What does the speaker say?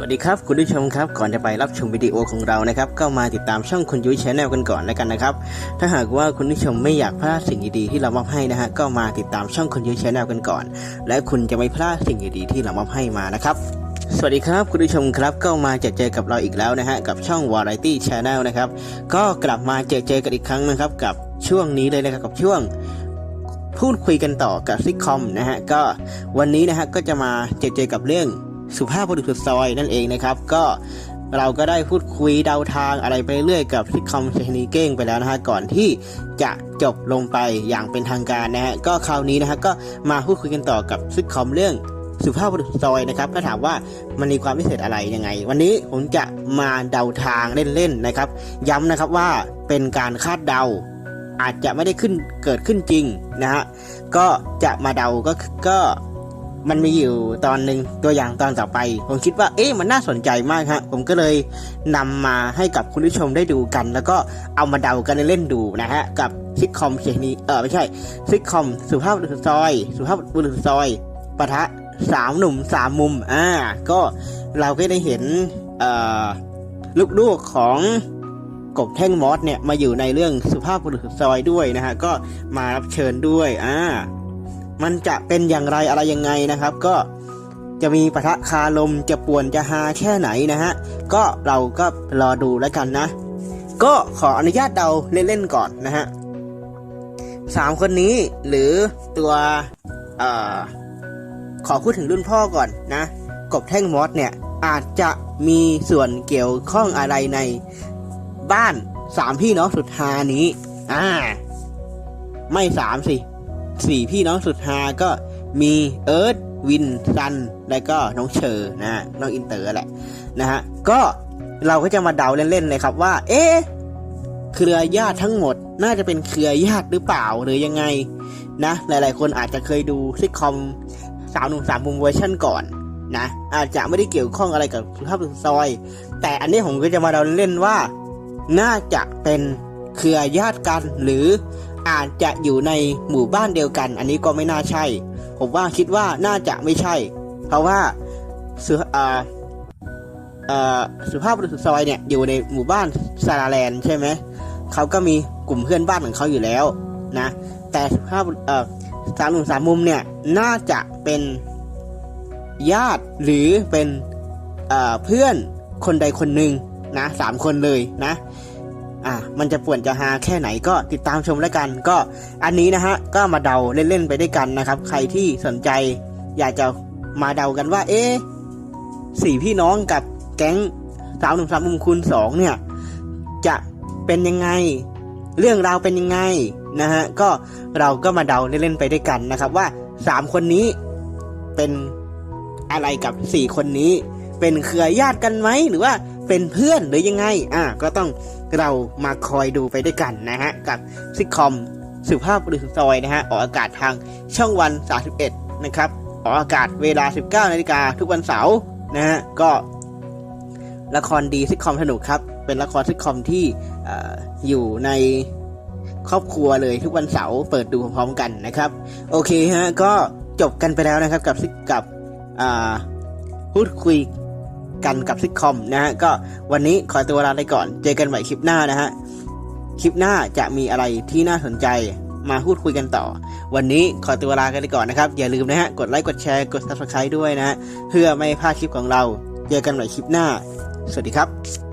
สวัสดีครับคุณผู้ชมครับก่อนจะไปรับชมวิดีโอของเรานะครับก็มาติดตามช่องคุณยุ้ยชาแนลกันก่อนแล้วกันนะครับถ้าหากว่าคุณผู้ชมไม่อยากพลาดสิ่งดีๆที่เรามอบให้นะฮะก็มาติดตามช่องคุณยุ้ยชาแนลกันก่อน และคุณจะไม่พลาดสิ่งดีๆที่เรามอบให้มานะครับสวัสดีครับคุณผู้ชมครับก็มาเจอเจอกับเราอีกแล้วนะฮะกับช่อง Variety Channel นะครับก็กลับมาเจอเจอกันอีกครั้งนะครับกับช่วงนี้เลยนะครับกับช่วงพูดคุยกันต่อกับซิทคอมนะฮะก็วันนี้นะฮะก็จะมาเจอเจอกับเรื่อง สุภาพบุรุษสุดซอยนั่นเองนะครับ ก็เราก็ได้พูดคุยเดาทางอะไรไปเรื่อยกับซิทคอมเชนีเก้งไปแล้วนะฮะก่อนที่จะจบลงไปอย่างเป็นทางการนะฮะก็คราวนี้นะฮะก็มาพูดคุยกันต่อกับซิทคอมเรื่องสุภาพบุรุษซอยนะครับก็ถามว่ามันมีความพิเศษอะไรยังไง วันนี้ผมจะมาเดาทางเล่นๆนะครับ ย้ำนะครับว่าเป็นการคาดเดา อาจจะไม่ได้ขึ้นเกิดขึ้นจริงนะฮะก็จะมาเดาก็ก็ มันมีอยู่ตอนหนึ่งตัวอย่างตอนต่อไป ผมคิดว่าเอ๊ะมันน่าสนใจมากฮะผมก็เลยนำมาให้กับคุณผู้ชมได้ดูกัน แล้วก็เอามาเดากันเล่นดูนะฮะกับซิทคอมเชียนี้เออไม่ใช่ซิทคอมสุภาพบุรุษซอย สุภาพบุรุษซอยปะทะสามหนุ่มสามมุมอ่าก็เราก็ได้เห็นเอ่อลูกๆของกบแท่งมอสเนี่ยมาอยู่ในเรื่องสุภาพบุรุษซอยด้วยนะฮะก็มารับเชิญด้วยอ่า มันจะเป็นอย่างไรอะไรยังไงนะครับ ก็จะมีปะทะคารมจะป่วนจะฮาแค่ไหนนะฮะก็เราก็รอดูแล้วกันนะ ก็ขออนุญาตเดาเล่นๆก่อนนะฮะสามคนนี้หรือตัวเอ่อขอพูดถึงรุ่นพ่อก่อนนะ กบแท่งมอสเนี่ยอาจจะมีส่วนเกี่ยวข้องอะไรในบ้านสามพี่น้องสุดฮานี้ อ่า ไม่สามสิ สี่พี่น้องสุดฮาก็มีเอิร์ธวินซัน และก็น้องเชอร์นะน้องอินเตอร์แหละนะฮะก็เราก็จะมาเดาเล่นๆเลยครับว่า เอ๊ะเครือญาติทั้งหมด น่าจะเป็นเครือญาติหรือเปล่าหรือยังไงนะ หลายๆ คนอาจจะเคยดูซิทคอมสาวหนุ่มสามมุมเวอร์ชันก่อนนะ อาจจะไม่ได้เกี่ยวข้องอะไรกับสุภาพบุรุษซอย แต่อันนี้ผมก็จะมาเดาเล่นว่า น่าจะเป็นเครือญาติกันหรือ อาจจะอยู่ในหมู่บ้านเดียวกัน อันนี้ก็ไม่น่าใช่ ผมว่าคิดว่าน่าจะไม่ใช่ เพราะว่าสุอ่าเอ่อสุภาพบุรุษซอยเนี่ยอยู่ในหมู่บ้านซาลาแลนใช่ไหมเขาก็มีกลุ่มเพื่อนบ้านของเขาอยู่แล้วนะ แต่สุภาพบุรุษเอ่อสามหนุ่มสามมุมเนี่ยน่าจะเป็นญาติหรือเป็นเอ่อเพื่อนคนใดคนหนึ่งนะสามคนเลยนะ อะมันจะป่วนจะฮาแค่ไหนก็ติดตามชมแล้วกัน ก็อันนี้นะฮะก็มาเดาเล่นๆไปด้วยกันนะครับ ใครที่สนใจ อยากจะมาเดากันว่า เอ๊สี่พี่น้องกับแก๊งสาวหนุ่มสามมุมคูณสองเนี่ย จะเป็นยังไง เรื่องราวเป็นยังไงนะฮะก็เราก็มาเดาเล่นๆไปด้วยกันนะครับ ว่าสามคนนี้เป็นอะไรกับสี่คนนี้ เป็นเครือญาติกันไหมหรือว่า เป็นเพื่อนหรือยังไง อะก็ต้องเรามาคอยดูไปด้วยกันนะฮะ กับซิคอมสุภาพบุรุษสุดซอยนะฮะ ออกอากาศทางช่องวัน 31 นะครับ ออกอากาศเวลา 19นาฬิกาทุกวันเสาร์นะฮะ ก็ละครดีซิคอมสนุกครับ เป็นละครซิคอมที่อออยู่ในครอบครัวเลยทุกวันเสาร์เปิดดูพร้อมๆกันนะครับ โอเคฮะ ก็จบกันไปแล้วนะครับกับซิกับอ่าพูดคุย กันกับซิทคอมนะฮะก็วันนี้ขอตัวลาไปก่อน เจอกันใหม่คลิปหน้านะฮะคลิปหน้าจะมีอะไรที่น่าสนใจมาพูดคุยกันต่อ วันนี้ขอตัวลากันไปก่อนนะครับ อย่าลืมนะฮะกดไลค์กดแชร์กด subscribe ด้วยนะฮะเพื่อไม่พลาดคลิปของเรา เจอกันใหม่คลิปหน้า สวัสดีครับ